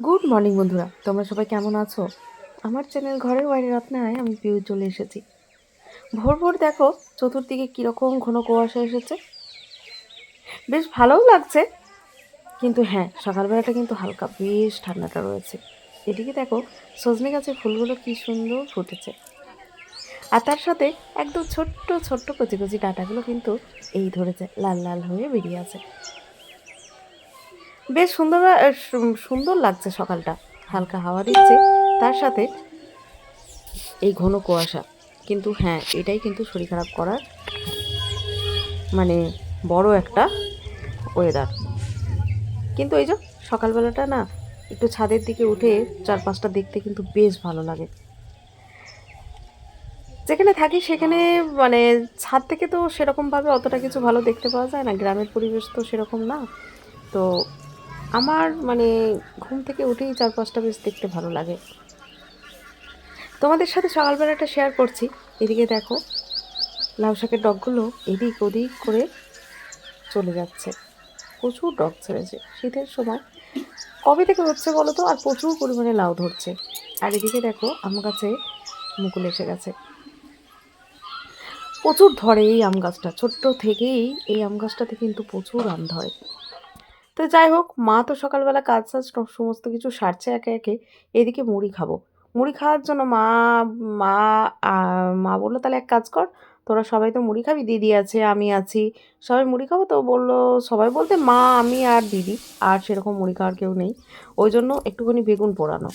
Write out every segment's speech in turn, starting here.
Good morning বন্ধুরা। তোমরা সবাই কেমন আছো? আমার চ্যানেল ঘরের বাইরে রত্নায় আমি পিউ চলে এসেছি। ভোর ভোর দেখো, চতুর্দিকে কীরকম ঘন কুয়াশা এসেছে। বেশ ভালোও লাগছে, কিন্তু হ্যাঁ সকালবেলাটা কিন্তু হালকা, বেশ ঠান্ডাটা রয়েছে। এদিকে দেখো, সজনে গাছের ফুলগুলো কি সুন্দর ফুটেছে। আর তার সাথে একদম ছোট্ট ছোট্ট কচি কচি ডাটাগুলো কিন্তু এই ধরেছে, লাল লাল হয়ে বেরিয়ে আছে। বেশ সুন্দর সুন্দর লাগছে সকালটা। হালকা হাওয়া দিচ্ছে। তার সাথে এই ঘন কুয়াশা। কিন্তু হ্যাঁ এটাই কিন্তু শরীর খারাপ করার মানে বড় একটা ওয়েদার কিন্তু এই যে সকালবেলাটা না, একটু ছাদের দিকে উঠে চারপাশটা দেখতে কিন্তু বেশ ভালো লাগে। যেখানে থাকি সেখানে মানে ছাদ থেকে তো সেরকমভাবে অতটা কিছু ভালো দেখতে পাওয়া যায় না। গ্রামের পরিবেশ তো সেরকম না। তো আমার মানে ঘুম থেকে উঠেই চারপাশটা বেশ দেখতে ভালো লাগে। তোমাদের সাথে সকালবেলাটা শেয়ার করছি। এদিকে দেখো, লাউ শাকের ডগগুলো এদিক ওদিক করে চলে যাচ্ছে। প্রচুর ডগ ছেড়েছে শীতের সময়। কবে থেকে হচ্ছে বলো তো? আর প্রচুর পরিমাণে লাউ ধরছে। আর এদিকে দেখো, আম গাছে মুকুল এসে গেছে। প্রচুর ধরে এই আম গাছটা। ছোট্ট থেকেই এই আম গাছটাতে কিন্তু প্রচুর আম ধরে। তো যাই হোক, মা তো সকালবেলা কাজ সব- সমস্ত কিছু সারছে একে একে, এদিকে মুড়ি খাব। মুড়ি খাওয়ার জন্য মা মা মা বলল, তাহলে এক কাজ কর, তোরা সবাই তো মুড়ি খাবি, দিদি আছে, আমি আছি। সবাই মুড়ি খাব তো বলল, সবাই বলতে মা, আমি আর দিদি, আর সেরকম মুড়ি খাওয়ার কেউ নেই। ওই জন্য একটুখানি বেগুন পোড়ানো।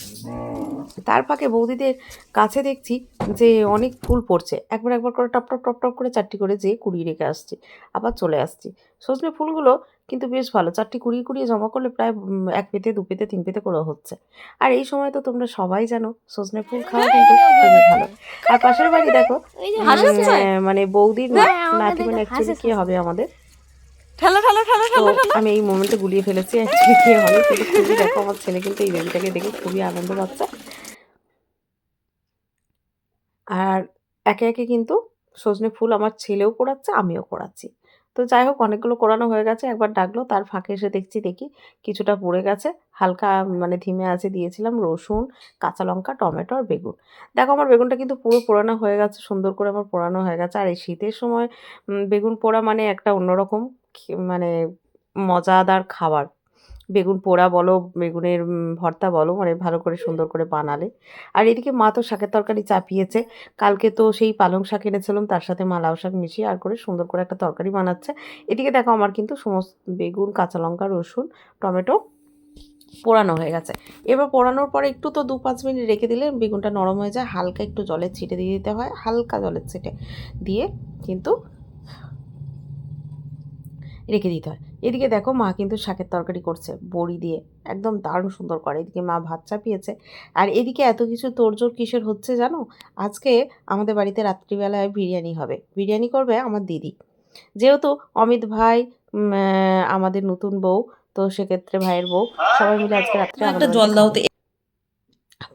তার ফাঁকে বৌদিদের কাছে দেখছি যে অনেক ফুল পড়ছে। একবার একবার করে টপ টপ টপ টপ করে চারটি করে যেয়ে কুড়িয়ে রেখে আসছি। আবার চলে আসছি। সজনে ফুলগুলো কিন্তু বেশ ভালো। চারটি কুড়িয়ে কুড়িয়ে জমা করলে প্রায় এক পেতে দু পেতে তিন পেতে করে হচ্ছে। আর এই সময় তো তোমরা সবাই জানো সজনে ফুল খাওয়া কিন্তু খুবই ভালো। আর পাশের বাড়ি দেখো মানে বৌদির নাতি মানে অ্যাকচুয়ালি কি হবে আমাদের? আমি এই মোমেন্টে গুলিয়ে ফেলেছি অ্যাকচুয়ালি কি হবে? কিন্তু খুবই দেখো আমার ছেলে কিন্তু এই বেবিটাকে দেখে খুবই আনন্দ পাচ্ছে। আর একে একে কিন্তু সজনে ফুল আমার ছেলেও কোড়াচ্ছে আমিও কোড়াচ্ছি তো যাই হোক, অনেকগুলো কোরানো হয়ে গেছে। একবার ডাকলো, তার ফাঁকে এসে দেখছি, দেখি কিছুটা পড়ে গেছে। হালকা মানে ধিমে আছে, দিয়েছিলাম রসুন, কাঁচা লঙ্কা, টমেটো আর বেগুন। দেখো, আমার বেগুনটা কিন্তু পুরো পোড়ানো হয়ে গেছে, সুন্দর করে আমার পোড়ানো হয়ে গেছে। আর এই শীতের সময় বেগুন পোড়া মানে একটা অন্যরকম মানে মজাদার খাবার। বেগুন পোড়া বলো, বেগুনের ভর্তা বলো মানে ভালো করে সুন্দর করে বানালে। আর এদিকে মা তো শাকের তরকারি চাপিয়েছে। কালকে তো সেই পালং শাক এনেছিলাম, তার সাথে মা লাউ শাক মিশিয়ে আর করে সুন্দর করে একটা তরকারি বানাচ্ছে। এদিকে দেখো আমার কিন্তু সমস্ত বেগুন, কাঁচা লঙ্কা, রসুন, টমেটো পোড়ানো হয়ে গেছে। এবার পোড়ানোর পরে একটু তো দু পাঁচ মিনিট রেখে দিলে বেগুনটা নরম হয়ে যায়, হালকা একটু জলের ছিটে দিয়ে দিতে হয়, হালকা জলের ছিটে দিয়ে কিন্তু রেখে দিতে হয়। এদিকে দেখো মা কিন্তু শাকের তরকারি করছে বড়ি দিয়ে। একদম দারুণ সুন্দর করে। এদিকে মা ভাত চাপিয়েছে। আর এদিকে এত কিছু তোড়জোড় কিসের হচ্ছে জানো? আজকে আমাদের বাড়িতে রাত্রিবেলায় বিরিয়ানি হবে। বিরিয়ানি করবে আমার দিদি। যেহেতু অমিত ভাই আমাদের নতুন বউ তো সেক্ষেত্রে ভাইয়ের বউ সবাই মিলে আজকে রাত্রে একটা জল দাও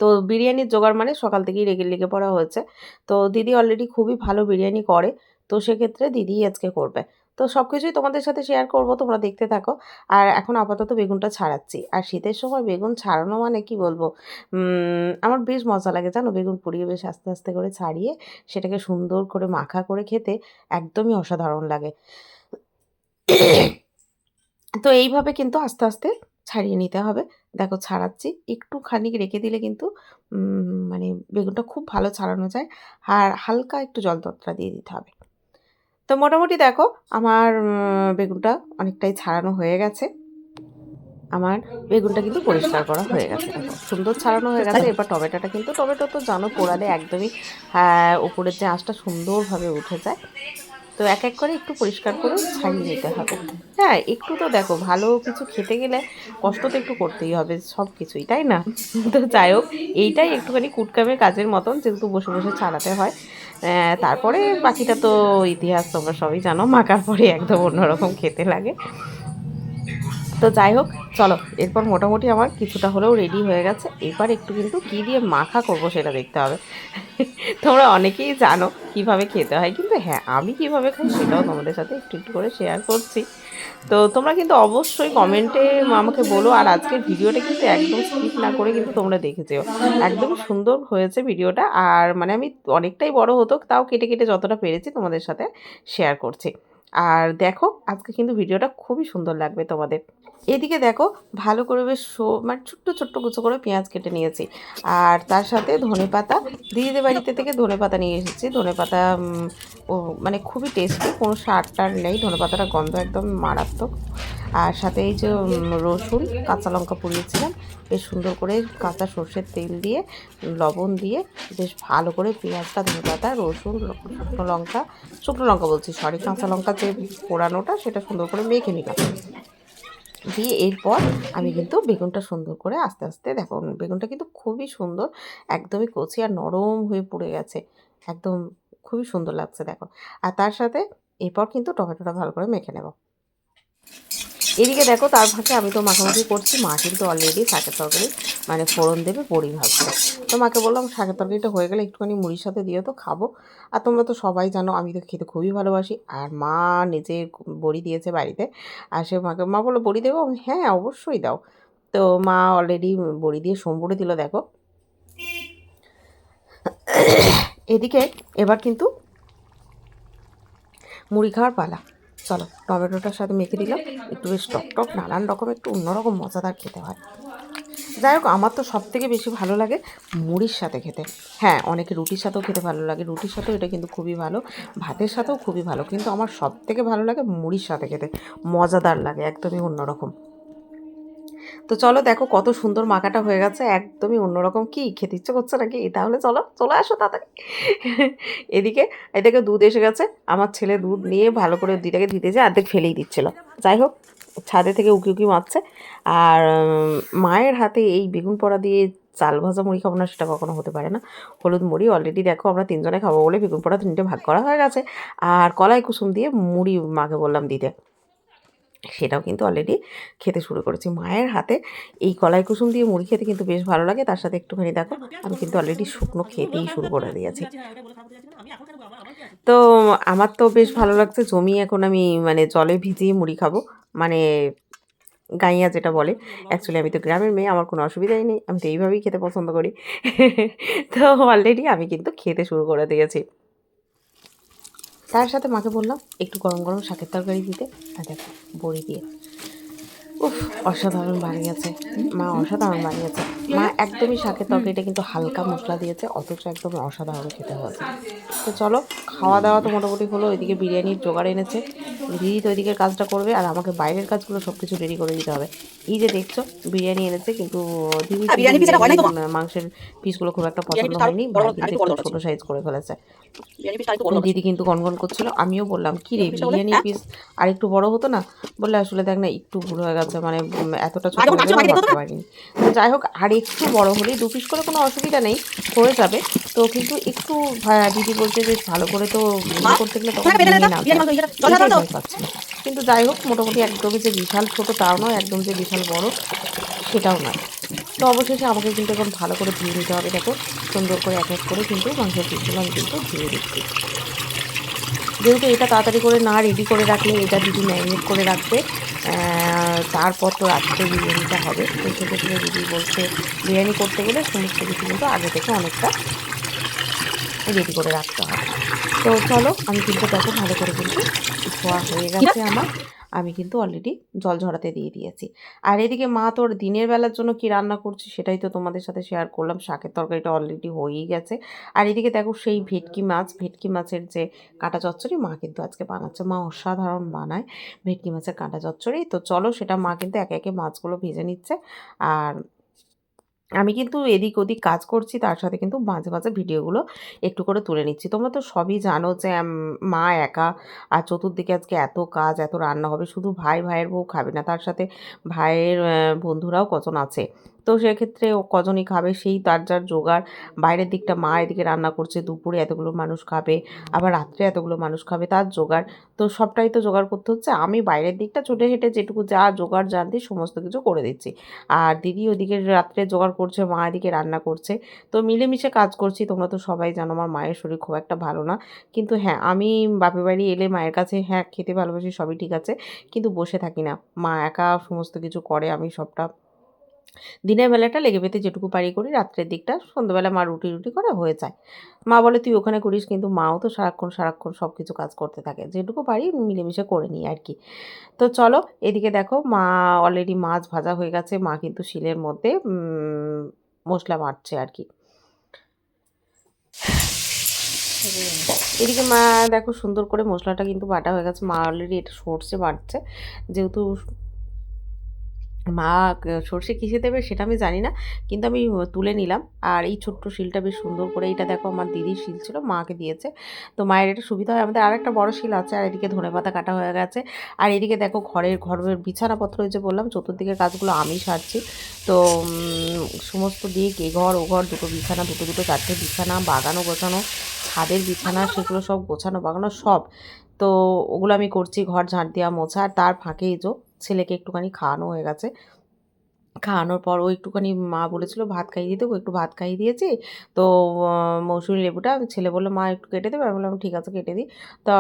তো বিরিয়ানির জোগাড় মানে সকাল থেকেই লেগে লেগে পড়া হয়েছে। তো দিদি অলরেডি খুবই ভালো বিরিয়ানি করে। তো সেক্ষেত্রে দিদিই আজকে করবে। তো সব কিছুই তোমাদের সাথে শেয়ার করব, তোমরা দেখতে থাকো। আর এখন আপাতত বেগুনটা ছাড়াচ্ছি। আর শীতের সময় বেগুন ছাড়ানো মানে কি বলব? আমার বেশ মজা লাগে, জানো? বেগুন পুড়িয়ে বেশ আস্তে আস্তে করে ছাড়িয়ে সেটাকে সুন্দর করে মাখা করে খেতে একদমই অসাধারণ লাগে। তো এইভাবে কিন্তু আস্তে আস্তে ছাড়িয়ে নিতে হবে। দেখো, ছাড়াচ্ছি। একটু খানিক রেখে দিলে কিন্তু মানে বেগুনটা খুব ভালো ছাড়ানো যায়। আর হালকা একটু জল তত্রা দিয়ে দিতে হবে। তো মোটামুটি দেখো আমার বেগুনটা অনেকটাই ছাড়ানো হয়ে গেছে। আমার বেগুনটা কিন্তু পরিষ্কার করা হয়ে গেছে। সুন্দর ছাড়ানো হয়ে গেছে। এবার টমেটোটা কিন্তু টমেটো তো জানো পোড়ালে একদমই হ্যাঁ, উপরের যে আঁশটা সুন্দরভাবে উঠে যায়। তো এক এক করে একটু পরিষ্কার করে ছাড়িয়ে নিতে হবে। হ্যাঁ একটু তো দেখো, ভালো কিছু খেতে গেলে কষ্ট তো একটু করতেই হবে সব কিছুই, তাই না? তো যাই হোক, এইটাই একটুখানি কুটকামের কাজের মতন, যেহেতু বসে বসে ছাড়াতে হয়। তারপরে বাকিটা তো ইতিহাস, তোমরা সবই জানো, মাখার পরে একদম অন্যরকম খেতে লাগে। তো যাই হোক, চলো, এরপর মোটামুটি আমার কিছুটা হলেও রেডি হয়ে গেছে। এবার একটু কিন্তু কী দিয়ে মাখা করব সেটা দেখতে হবে। তোমরা অনেকেই জানো কীভাবে খেতে হয়, কিন্তু হ্যাঁ আমি কীভাবে খাই সেটাও তোমাদের সাথে একটু একটু করে শেয়ার করছি। তো তোমরা কিন্তু অবশ্যই কমেন্টে আমাকে বলো, আর আজকের ভিডিওটা কিন্তু একদম স্কিপ না করে কিন্তু তোমরা দেখে যেও। একদম সুন্দর হয়েছে ভিডিওটা, আর মানে আমি অনেকটাই বড় হতো, তাও কেটে কেটে যতটা পেরেছি তোমাদের সাথে শেয়ার করছি। আর দেখো, আজকে কিন্তু ভিডিওটা খুবই সুন্দর লাগবে তোমাদের। এদিকে দেখো, ভালো করে বেশ মানে ছোট্ট ছোট্ট কুচো করে পেঁয়াজ কেটে নিয়েছি। আর তার সাথে ধনে পাতা, দিদিদের বাড়িতে থেকে ধনে পাতা নিয়ে এসেছি। ধনে পাতা মানে খুবই টেস্টি কোনো সার টার নেই। ধনে পাতাটা গন্ধ একদম মারাত্মক। আর সাথে এই যে রসুন, কাঁচা লঙ্কা পুড়িয়েছিলাম। বেশ সুন্দর করে কাঁচা সর্ষের তেল দিয়ে, লবণ দিয়ে বেশ ভালো করে পেঁয়াজটা ধনে পাতা রসুন, শুকনো লঙ্কা শুকনো লঙ্কা বলছি সরি কাঁচা লঙ্কা যে পোড়ানোটা, সেটা সুন্দর করে মেখে নিলাম। দিয়ে এরপর আমি কিন্তু বেগুনটা সুন্দর করে আস্তে আস্তে, দেখো, বেগুনটা কিন্তু খুবই সুন্দর, একদমই কচি আর নরম হয়ে পড়ে গেছে। একদম খুবই সুন্দর লাগছে, দেখো। আর তার সাথে এরপর কিন্তু টমেটোটা ভালো করে মেখে নেব। এদিকে দেখো, তার ফাঁকে আমি তো মাখামাখি করছি। মা কিন্তু অলরেডি শাকের তরকারি মানে ফোড়ন দেবে, বড়ি ভাজছে তো মাকে বললাম, শাকের তরকারিটা হয়ে গেলে একটুখানি মুড়ির সাথে দিও তো খাব। আর তোমরা তো সবাই জানো, আমি তো খেতে খুবই ভালোবাসি। আর মা নিজে বড়ি দিয়েছে বাড়িতে। আর সে মাকে, মা বলল, বড়ি দেবো? হ্যাঁ অবশ্যই দাও। তো মা অলরেডি বড়ি দিয়ে সম্বরে দিল, দেখো। এদিকে এবার কিন্তু মুড়ি খাওয়ার পালা। চলো, টমেটোটার সাথে মেখে দিলাম। একটু বেশ টক টক নানান রকম, একটু অন্যরকম মজাদার খেতে হয়। যাই হোক, আমার তো সব থেকে বেশি ভালো লাগে মুড়ির সাথে খেতে। হ্যাঁ অনেকে রুটির সাথেও খেতে ভালো লাগে। রুটির সাথেও এটা কিন্তু খুবই ভালো, ভাতের সাথেও খুবই ভালো। কিন্তু আমার সব থেকে ভালো লাগে মুড়ির সাথে খেতে। মজাদার লাগে, একদমই অন্যরকম। তো চলো দেখো কত সুন্দর মাখাটা হয়ে গেছে, একদমই অন্যরকম কি? খেতে ইচ্ছে করছে নাকি? তাহলে চলো, চলে আসো তাড়াতাড়ি। এদিকে এদিকে দুধ এসে গেছে, আমার ছেলে দুধ নিয়ে ভালো করে দুইটাকে দিতেছে অর্ধেক ফেলেই দিচ্ছিল। যাই হোক, ছাদে থেকে উকি উকি মারছে। আর মায়ের হাতে এই বেগুন পোড়া দিয়ে চাল ভাজা মুড়ি খাব না, সেটা কখনো হতে পারে না। হলুদ মুড়ি অলরেডি দেখো আমরা তিনজনে খাব বলে বেগুন পোড়া তিনটে ভাগ করা হয়ে গেছে। আর কলাই কুসুম দিয়ে মুড়ি মাকে বললাম দিতে। সেটাও কিন্তু অলরেডি খেতে শুরু করেছি। মায়ের হাতে এই কলাই কুসুম দিয়ে মুড়ি খেতে কিন্তু বেশ ভালো লাগে। তার সাথে একটুখানি দেখো, আমি কিন্তু অলরেডি শুকনো খেতেই শুরু করে দিয়েছি। তো আমার তো বেশ ভালো লাগছে, জমি এখন আমি মানে জলে ভিজিয়ে মুড়ি খাব। মানে গাইয়া যেটা বলে অ্যাকচুয়ালি আমি তো গ্রামের মেয়ে, আমার কোনো অসুবিধাই নেই। আমি তো এইভাবেই খেতে পছন্দ করি। তো অলরেডি আমি কিন্তু খেতে শুরু করে দিয়েছি। তার সাথে মাকে বললাম একটু গরম গরম শাকের তরকারি দিতে। আর দেখো বড়ি দিয়ে। উফ অসাধারণ বানিয়েছে। মা অসাধারণ বানিয়েছে। মা একদমই শাকের তরকারিটা কিন্তু হালকা মশলা দিয়েছে অথচ একদম অসাধারণ খেতে হয়েছে। তো চলো খাওয়া দাওয়া তো মোটামুটি হলো ওইদিকে বিরিয়ানির জোগাড় এনেছে। দিদি তো ওইদিকের কাজটা করবে আর আমাকে বাইরের কাজগুলো সব কিছু রেডি করে দিতে হবে। এই যে দেখছ বিরিয়ানি এনেছে কিন্তু দিদি? বিরিয়ানির মাংসের পিসগুলো খুব একটা পছন্দ হয়নি ছোট। সাইজ করে ফেলেছে। দিদি কিন্তু গনগন করছিল আমিও বললাম কি রে বিরিয়ানি পিসটা বলে, বিরিয়ানি হ্যাঁ? পিস আর একটু বড় হতো না? বললে আসলে দেখ না একটু ভুল হয়ে গেছে মানে এতটা ছোট ভাবতে পারিনি। তো যাই হোক আর একটু বড় হলেই দু পিস করে কোনো অসুবিধা নেই হয়ে যাবে। তো কিন্তু একটু দিদি বলছে বেশ ভালো করে তো ইয়ে করতে গেলে তখন কিন্তু যাই হোক মোটামুটি একদমই যে বিশাল ছোট তাও নয় একদম যে বিশাল বড় সেটাও নয়। তো অবশেষে আমাকে কিন্তু এখন ভালো করে ধুয়ে নিতে হবে দেখো সুন্দর করে এক এক করে কিন্তু মাংসের পিসগুলো আমি কিন্তু ধুয়ে দিচ্ছি। যেহেতু এটা তাড়াতাড়ি করে না রেডি করে রাখলে এটা দিদি ম্যারিনেট করে রাখবে। তারপর তো রাত্রে বিরিয়ানিটা হবে। তো সেক্ষেত্রে দিদি বলছে বিরিয়ানি করতে গেলে সমস্ত কিছু কিন্তু আগে থেকে অনেকটা রেডি করে রাখতে হবে। তো চলো আমি কিন্তু তখন ভালো করে কিন্তু ধোয়া হয়ে গেছে আমার। আমি কিন্তু অলরেডি জল ঝরাতে দিয়ে দিয়েছি। আর এদিকে মা তোর দিনের বেলার জন্য কি রান্না করছি সেটাই তো তোমাদের সাথে শেয়ার করলাম। শাকের তরকারিটা অলরেডি হয়েই গেছে। আর এদিকে দেখো সেই ভেটকি মাছ, ভেটকি মাছের যে কাঁটা চচ্চড়ি মা কিন্তু আজকে বানাচ্ছে। মা অসাধারণ বানায় ভেটকি মাছের কাঁটা চচ্চড়ি। তো চলো সেটা মা কিন্তু একে একে মাছগুলো ভেজে নিচ্ছে। আর আমি কিন্তু এদিক ওদিক কাজ করছি, তার সাথে কিন্তু মাঝে মাঝে ভিডিওগুলো একটু করে তুলে নিচ্ছি। তোমরা তো সবই জানো যে মা একা আর চতুর্দিকে আজকে এত কাজ, এত রান্না হবে, শুধু ভাই, ভাইয়ের বউ খাবে না, তার সাথে ভাইয়ের বন্ধুরাও কজন আছে। তো সেক্ষেত্রে ও কজনই খাবে? সেই তার যার জোগাড়। বাইরের দিকটা মা এদিকে রান্না করছে, দুপুরে এতগুলো মানুষ খাবে, আবার রাত্রে এতগুলো মানুষ খাবে, তার জোগাড়। তো সবটাই তো জোগাড় করতে হচ্ছে। আমি বাইরের দিকটা ছোটে হেঁটে যেটুকু যা জোগাড়, জানতি সমস্ত কিছু করে দিচ্ছি। আর দিদি ওদিকে রাত্রে জোগাড় করছে, মা এদিকে রান্না করছে। তো মিলেমিশে কাজ করছি। তোমরা তো সবাই জানো আমার মায়ের শরীর খুব একটা ভালো না। কিন্তু হ্যাঁ আমি বাপের বাড়ি এলে মায়ের কাছে হ্যাঁ খেতে ভালোবাসি, সবই ঠিক আছে। কিন্তু বসে থাকি না। মা একা সমস্ত কিছু করে, আমি সবটা দিনের বেলাটা লেগে পেতে যেটুকু পারি করি, রাত্রের দিকটা সন্ধ্যেবেলা মা রুটি রুটি করে হয়ে যায় মা বলে, তুই ওখানে করিস কিন্তু মাও তো সারাক্ষণ সারাক্ষণ সব কিছু কাজ করতে থাকে। যেটুকু পারি মিলেমিশে করে নিই আর কি তো চলো, এদিকে দেখো মা অলরেডি মাছ ভাজা হয়ে গেছে, মা কিন্তু শিলের মধ্যে মশলা বাটছে আর কি এদিকে মা দেখো সুন্দর করে মশলাটা কিন্তু বাটা হয়ে গেছে, মা অলরেডি এটা সর্ষে বাটছে। যেহেতু মা সর্ষে কিসে দেবে সেটা আমি জানি না, কিন্তু আমি তুলে নিলাম। আর এই ছোট্ট শিলটা বেশ সুন্দর করে, এটা দেখো আমার দিদির শিল ছিল, মাকে দিয়েছে। তো মায়ের এটা সুবিধা হয়, আমাদের আরেকটা বড় শিল আছে, আর এদিকে ধনে পাতা কাটা হয়ে গেছে। আর এদিকে দেখো ঘরের ঘরের বিছানাপত্র যে বললাম চতুর্দিকের কাজগুলো আমি সারছি। তো সমস্ত দিক, এ ঘর, ও ঘর, দুটো বিছানা, দুটো দুটো চারটে বিছানা, বাগানো, গোছানো, ছাদের বিছানা, সেগুলো সব গোছানো, বাগানো সব। তো ওগুলো আমি করছি, ঘর ঝাঁট দেওয়া, মোছা, আর তার ফাঁকেই যে ছেলেকে একটুখানি খাওয়ানো হয়ে গেছে। খাওয়ানোর পর ও একটুখানি মা বলেছিল, ভাত খাইয়ে দিতে ও একটু ভাত খাইয়ে দিয়েছি। তো মৌসুমি লেবুটা ছেলে বলল, মা, একটু কেটে দেবে আমি বললাম, ঠিক আছে, কেটে দিই। তা,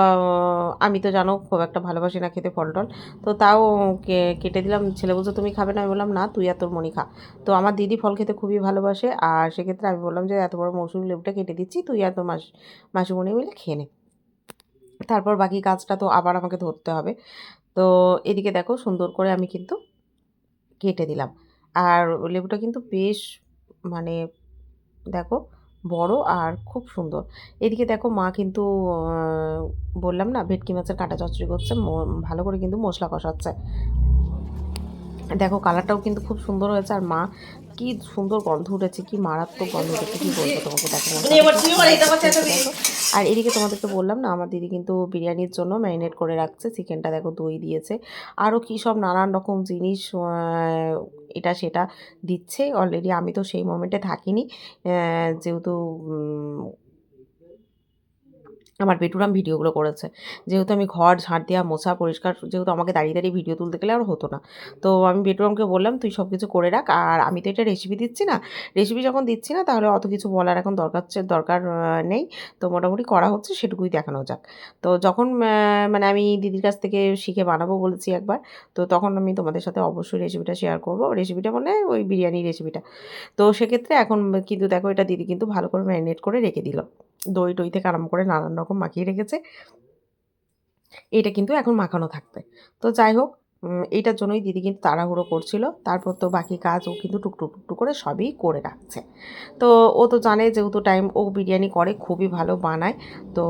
আমি তো জানো খুব একটা ভালোবাসি না খেতে ফল টল তো তাও কেটে দিলাম। ছেলে বলছে, তুমি খাবে না? আমি বললাম, না, তুই আর তোর মনি খা। তো আমার দিদি ফল খেতে খুবই ভালোবাসে। আর সেক্ষেত্রে আমি বললাম যে, এত বড় মৌসুমি লেবুটা কেটে দিচ্ছি, তুই আর তোর মাস, মাসিমণি মিলে খেয়ে নে। তারপর বাকি কাজটা তো আবার আমাকে ধরতে হবে। তো এদিকে দেখো সুন্দর করে আমি কিন্তু কেটে দিলাম। আর লেবুটা কিন্তু বেশ মানে দেখো বড় আর খুব সুন্দর। এদিকে দেখো মা কিন্তু বললাম না ভেটকি মাছের কাঁটা চচড়ি করছে ভালো করে কিন্তু মশলা কষাচ্ছে। দেখো কালারটাও কিন্তু খুব সুন্দর হয়েছে আর মা কি সুন্দর গন্ধ উঠেছে কি মারাত্মক গন্ধ উঠেছে কি বলব তোমাকে দেখো। আর এদিকে তোমাদেরকে বললাম না আমার দিদি কিন্তু বিরিয়ানির জন্য ম্যারিনেট করে রাখছে চিকেনটা দেখো দই দিয়েছে। আরও কী সব নানান রকম জিনিস এটা সেটা দিচ্ছে। অলরেডি আমি তো সেই মোমেন্টে থাকিনি যেহেতু আমার বেটুরাম ভিডিওগুলো করেছে। যেহেতু আমি ঘর ঝাঁট দেওয়া মোছা, পরিষ্কার, যেহেতু আমাকে দাঁড়িয়ে দাঁড়িয়ে ভিডিও তুলতে গেলে আর হতো না। তো আমি বেটুরামকে বললাম, তুই সব কিছু করে রাখ, আর আমি তো এটা রেসিপি দিচ্ছি না। রেসিপি যখন দিচ্ছি না, তাহলে অত কিছু বলার এখন দরকার দরকার নেই। তো মোটামুটি করা হচ্ছে, সেটুকুই দেখানো যাক। তো যখন মানে আমি দিদির কাছ থেকে শিখে বানাবো বলেছি একবার, তো তখন আমি তোমাদের সাথে অবশ্যই রেসিপিটা শেয়ার করব। রেসিপিটা মানে ওই বিরিয়ানি রেসিপিটা তো সেক্ষেত্রে এখন কিন্তু দেখো, এটা দিদি কিন্তু ভালো করে ম্যারিনেট করে রেখে দিল। দই টই থেকে আরম্ভ করে নানান রকম মাখিয়ে রেখেছে। এটা কিন্তু এখন মাখানো থাকবে। তো যাই হোক এইটার জন্যই দিদি কিন্তু তাড়াহুড়ো করছিল। তারপর তো বাকি কাজ ও কিন্তু টুকটুক টুকটুক করে সবই করে রাখছে। তো ও তো জানে যেহেতু টাইম ও বিরিয়ানি করে, খুবই ভালো বানায়। তো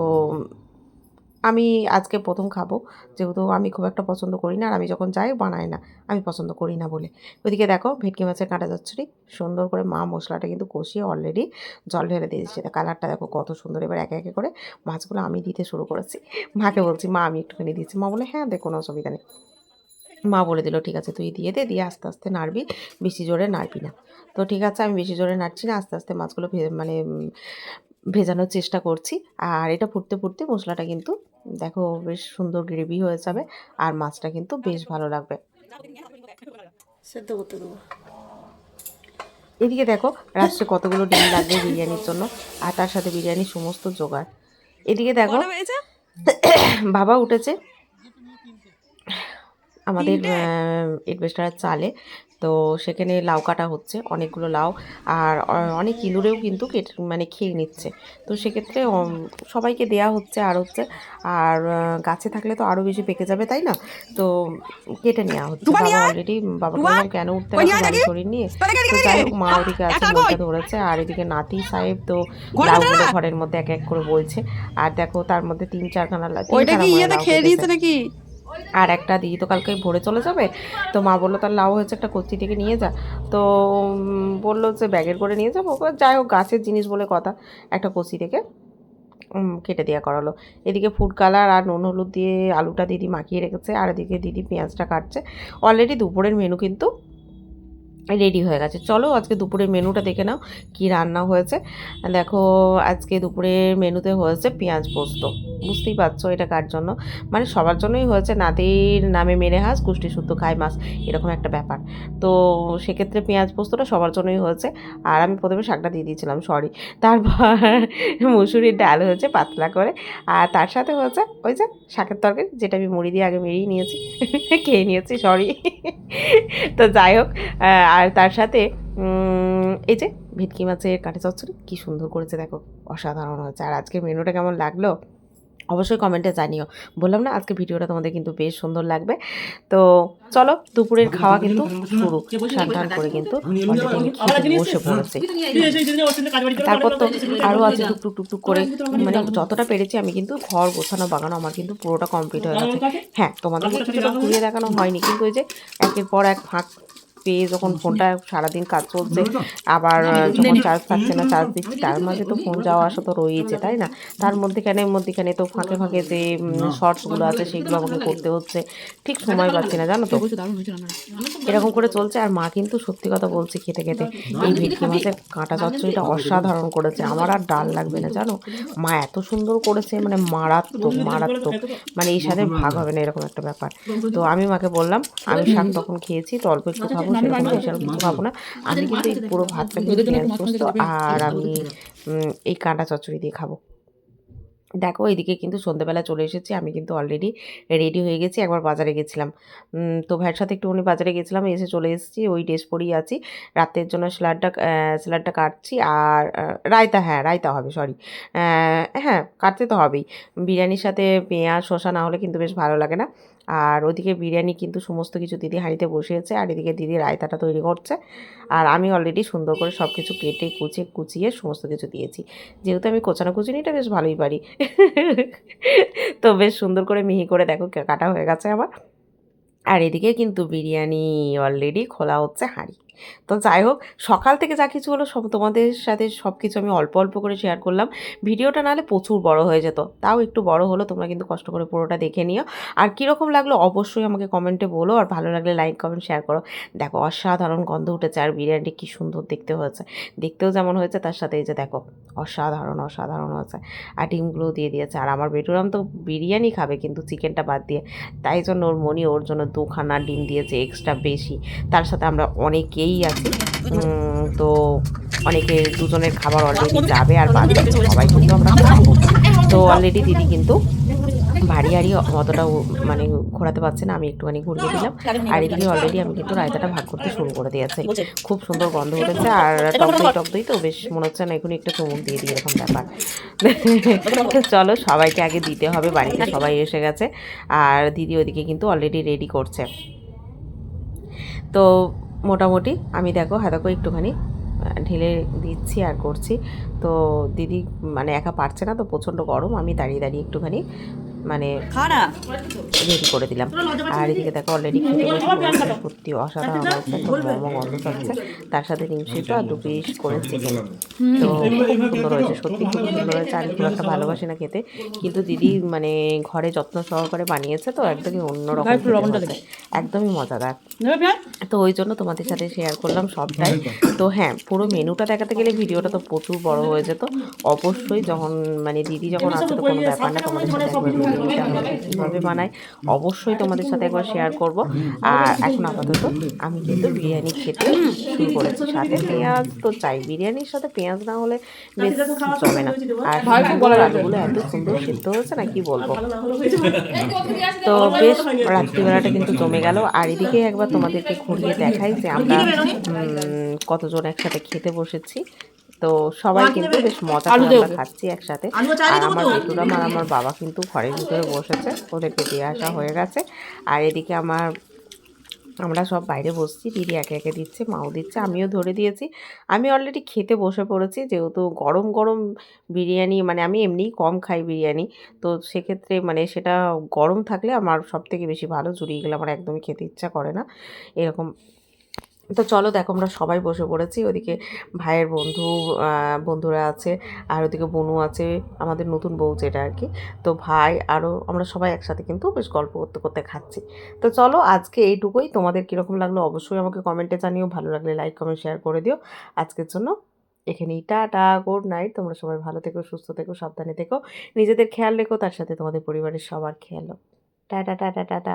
আমি আজকে প্রথম খাব। যেহেতু আমি খুব একটা পছন্দ করি না আর আমি যখন যাই বানাই না, আমি পছন্দ করি না বলে। ওইদিকে দেখো ভেটকি মাছের কাঁটা যাচ্ছি সুন্দর করে মা মশলাটা কিন্তু কষিয়ে অলরেডি জল ঢেলে দিয়েছে। কালারটা দেখো কত সুন্দর, এবার একে একে করে মাছগুলো আমি দিতে শুরু করেছি। মাকে বলছি, মা, আমি একটুখানি দিচ্ছি। মা বলে হ্যাঁ দেখো কোনো অসুবিধা নেই। মা বলে দিল, ঠিক আছে, তুই দিয়ে দে, দিয়ে আস্তে আস্তে নাড়বি, বেশি জোরে নাড়বি না। তো ঠিক আছে, আমি বেশি জোরে নাড়ছি না, আস্তে আস্তে মাছগুলো মানে ভেজানোর চেষ্টা করছি। আর এটা ফুটতে ফুটতে মশলাটা কিন্তু দেখো বেশ সুন্দর গ্রেভি হয়ে যাবে আর মাছটা কিন্তু বেশ ভালো লাগবে। সেদ্ধ করতে দেবো। এদিকে দেখো রাত্রে কতগুলো ডিম লাগবে বিরিয়ানির জন্য আর তার সাথে বিরিয়ানির সমস্ত জোগাড়। এদিকে দেখো বাবা উঠেছে। আমাদের এডভেস্টারের চালে তো সেখানে লাউ কাটা হচ্ছে অনেকগুলো লাউ। আর অনেক ইঁদুরেও কিন্তু কেটে মানে খেয়ে নিচ্ছে। তো সেক্ষেত্রে সবাইকে দেয়া হচ্ছে আর হচ্ছে আর গাছে থাকলে তো আরও বেশি পেকে যাবে তাই না? তো কেটে নেওয়া হচ্ছে। বাবা অলরেডি বাবাকে বললাম কেন উঠতে গাড়ি শরীর নিয়ে। তো যাই হোক মা ওদিকে আছে বইটা ধরেছে আর এদিকে নাতি সাহেব তো লাউগুলো ঘরের মধ্যে এক এক করে বলছে। আর দেখো তার মধ্যে তিন চারখানা লাউ খেয়ে নিয়েছে নাকি? আর একটা দিদি তো কালকে ভোরে চলে যাবে। তো মা বলল তার লাউ হয়েছে একটা কচি থেকে নিয়ে যা। তো বলল যে, ব্যাগের করে নিয়ে যাব। যাই হোক, গাছের জিনিস বলে কথা, একটা কচি থেকে কেটে দেওয়া করালো। এদিকে ফুড কালার আর নুন হলুদ দিয়ে আলুটা দিদি মাখিয়ে রেখেছে, আর এদিকে দিদি পেঁয়াজটা কাটছে। অলরেডি দুপুরের মেনু কিন্তু রেডি হয়ে গেছে। চলো আজকে দুপুরের মেনুটা দেখে নাও, কি রান্না হয়েছে। দেখো, আজকে দুপুরের মেনুতে হয়েছে পেঁয়াজ পোস্ত। বুঝতেই পারছ এটা কার জন্য? মানে সবার জন্যই হয়েছে, নাতির নামে মেরে হাঁস, কুষ্টি শুদ্ধ খায় মাছ এরকম একটা ব্যাপার। তো সেক্ষেত্রে পেঁয়াজ পোস্তটা সবার জন্যই হয়েছে। আর আমি প্রথমে শাকটা দিয়ে দিয়েছিলাম সরি তারপর মুসুরির ডাল হয়েছে পাতলা করে। আর তার সাথে হয়েছে ওই যে শাকের তরকারি, যেটা আমি মুড়ি দিয়ে আগে মেরিয়ে নিয়েছি, খেয়ে নিয়েছি সরি তো যাই হোক আর তার সাথে এই যে ভেটকি মাছের কাঁটা চচ্চড়ি কী সুন্দর করেছে দেখো অসাধারণ হয়েছে। আর আজকের মেনুটা কেমন লাগল? অবশ্যই কমেন্টে জানিও। বললাম না আজকে ভিডিওটা তোমাদের কিন্তু বেশ সুন্দর লাগবে। তো চলো দুপুরের খাওয়া কিন্তু শুরু। স্নান টান করে কিন্তু বসে পড়েছে। তারপর তো আরও আছে টুকটুক টুকটুক করে। মানে যতটা পেরেছি আমি কিন্তু ঘর গোছানো বাগানো আমার কিন্তু পুরোটা কমপ্লিট হয়ে গেছে। হ্যাঁ তোমাদেরকে কিছুটা ঘুরিয়ে দেখানো হয়নি। কিন্তু ওই যে একের পর এক ফাঁক পেয়ে যখন ফোনটা সারাদিন কাজ চলছে আবার যখন চার্জ থাকছে না চার্জ দিচ্ছি তার মাঝে তো ফোন যাওয়া আসা তো রয়েছে তাই না? তার মধ্যেখানে মধ্যেখানে তো ফাঁকে ফাঁকে যে শর্টসগুলো আছে সেগুলো আমাকে করতে হচ্ছে। ঠিক সময় পাচ্ছি না জানো তো? এরকম করে চলছে আর মা কিন্তু সত্যি কথা বলছি খেতে খেতে। এই ভেটকি মাছের কাঁটা চচ্চড়িটা অসাধারণ করেছে। আমার আর ডাল লাগবে না জানো? মা এত সুন্দর করেছে মানে মারাত্মক মারাত্মক। মানে এই সাথে ভাগ হবে না এরকম একটা ব্যাপার। তো আমি মাকে বললাম আমি শাক তখন খেয়েছি তো অল্প একটু খাব সেরকম বেশি আর কিছু খাব না। আমি কিন্তু এই পুরো ভাতটা কিন্তু আর আমি এই কাঁটা চচ্চড়ি দিয়ে খাব। দেখো এদিকে কিন্তু সন্ধ্যেবেলা চলে এসেছি। আমি কিন্তু অলরেডি রেডি হয়ে গেছি। একবার বাজারে গেছিলাম। তো ভাইয়ের সাথে একটুখানি বাজারে গেছিলাম। এসে চলে এসেছি। ওই ড্রেস পরেই আছি। রাতের জন্য স্যালাডটা স্যালাডটা কাটছি। আর রায়তা হ্যাঁ রায়তা হবে সরি হ্যাঁ কাটতে তো হবেই। বিরিয়ানির সাথে পেঁয়াজ শসা না হলে কিন্তু বেশ ভালো লাগে না। আর ওদিকে বিরিয়ানি কিন্তু সমস্ত কিছু দিদি হাঁড়িতে বসিয়েছে, আর এদিকে দিদি রায়তাটা তৈরি করছে। আর আমি অলরেডি সুন্দর করে সব কিছু কেটে কুচিয়ে কুচিয়ে সমস্ত কিছু দিয়েছি। যেহেতু আমি কোচানো কুচিনিটা বেশ ভালোই পারি। তো বেশ সুন্দর করে মিহি করে দেখো কাটা হয়ে গেছে আমার। আর এদিকে কিন্তু বিরিয়ানি অলরেডি খোলা হচ্ছে হাঁড়ি। তো যাই হোক, সকাল থেকে যা কিছু হলো সব তোমাদের সাথে সব কিছু আমি অল্প অল্প করে শেয়ার করলাম। ভিডিওটা নাহলে প্রচুর বড় হয়ে যেত। তাও একটু বড় হলো, তোমরা কিন্তু কষ্ট করে পুরোটা দেখে নিও। আর কীরকম লাগল অবশ্যই আমাকে কমেন্টে বলো, আর ভালো লাগলে লাইক কমেন্ট শেয়ার করো। দেখো, অসাধারণ গন্ধ উঠেছে আর বিরিয়ানিটি কী সুন্দর দেখতে হয়েছে। দেখতেও যেমন হয়েছে, তার সাথে এই যে দেখো, অসাধারণ অসাধারণ হয়েছে। আর ডিমগুলোও দিয়ে দিয়েছে। আর আমার বেটুরাম তো বিরিয়ানি খাবে, কিন্তু চিকেনটা বাদ দিয়ে। তাই জন্য ওর মনি ওর জন্য দুখানা ডিম দিয়েছে এক্সট্রা বেশি। তার সাথে আমরা অনেকেই আছি। তো অনেকে দুজনের খাবার অলরেডি যাবে আর বাদ সবাই কিন্তু আমরা খাব। তো অলরেডি দিদি কিন্তু ভারী হাড়ি অতটা মানে ঘোরাতে পারছে না, আমি একটুখানি ঘুরিয়ে দিলাম। আর এদিকে অলরেডি আমি কিন্তু রায়তাটা ভাগ করতে শুরু করে দিয়েছি। খুব সুন্দর গন্ধ উঠেছে, আর টক দই টক দই তো বেশ মনে হচ্ছে না এখন একটু চুমুক দিয়ে দিই এরকম ব্যাপার। চলো সবাইকে আগে দিতে হবে, বাড়িতে সবাই এসে গেছে। আর দিদি ওদিকে কিন্তু অলরেডি রেডি করছে। তো মোটামুটি আমি দেখো হাতাকো একটুখানি ঢেলে দিচ্ছি আর করছি। তো দিদি মানে একা পারছে না, তো প্রচণ্ড গরম, আমি দাঁড়িয়ে দাঁড়িয়ে একটুখানি মানে রেডি করে দিলাম। আর এদিকে দেখো অলরেডি খেতে সত্যি অসাধারণ মোমো গন্ধ থাকছে তার সাথে ডিম সিদ্ধ আর দু পিস করে চিকেন তো খুব সুন্দর হয়েছে সত্যি খুব সুন্দর হয়েছে। আমি খুব একটা ভালোবাসি না খেতে। কিন্তু দিদি মানে ঘরে যত্ন সহকারে বানিয়েছে তো একদমই অন্যরকম একদমই মজাদার। তো ওই জন্য তোমাদের সাথে শেয়ার করলাম সবটাই। তো হ্যাঁ পুরো মেনুটা দেখাতে গেলে ভিডিওটা তো প্রচুর বড় হয়ে যেত। অবশ্যই যখন মানে দিদি যখন আসে তো কোনো ব্যাপার না তোমাদের সাথে ভিডিওটা আমরা কীভাবে বানাই অবশ্যই তোমাদের সাথে একবার শেয়ার করব। আর এখন আপাতত আমি কিন্তু বিরিয়ানি খেতে শুরু করেছি। সাথে পেঁয়াজ তো চাই বিরিয়ানির সাথে পেঁয়াজ না হলে বেশ জমে না। আর আলুগুলো এত সুন্দর সিদ্ধ হয়েছে না কি বলব? তো বেশ রাত্রিবেলাটা কিন্তু জমে গেল। আর এদিকে একবার তোমাদেরকে ঘুরিয়ে দেখাই যে আমরা কতজন একসাথে খেতে বসেছি। তো সবাই কিন্তু বেশ মজা করে আমরা খাচ্ছি একসাথে। আর আমার বেটুরাম আর আমার বাবা কিন্তু ঘরের ভিতরে বসেছে ওদেরকে দিয়ে আসা হয়ে গেছে। আর এদিকে আমার আমরা সব বাইরে বসছি দিদি একে একে দিচ্ছে মাও দিচ্ছে আমিও ধরে দিয়েছি। আমি অলরেডি খেতে বসে পড়েছি যেহেতু গরম গরম বিরিয়ানি মানে আমি এমনিই কম খাই বিরিয়ানি। তো সেক্ষেত্রে মানে সেটা গরম থাকলে আমার সব থেকে বেশি ভালো জুড়িয়ে গেলে আমার একদমই খেতে ইচ্ছা করে না। এরকম তো চলো দেখো, আমরা সবাই বসে পড়েছি। ওদিকে ভাইয়ের বন্ধু বন্ধুরা আছে, আর ওদিকে বনু আছে, আমাদের নতুন বউ যেটা আর কি। তো ভাই আরও আমরা সবাই একসাথে কিন্তু বেশ গল্প করতে করতে খাচ্ছি। তো চলো আজকে এইটুকুই। তোমাদের কীরকম লাগল অবশ্যই আমাকে কমেন্টে জানিও। ভালো লাগলে লাইক কমেন্ট শেয়ার করে দিও। আজকের জন্য এখানেই টাটা গুড নাইট তোমরা সবাই ভালো থেকো, সুস্থ থেকো, সাবধানে থেকো। নিজেদের খেয়াল রেখো, তার সাথে তোমাদের পরিবারের সবার খেয়াল টাটা টাটা টাটা।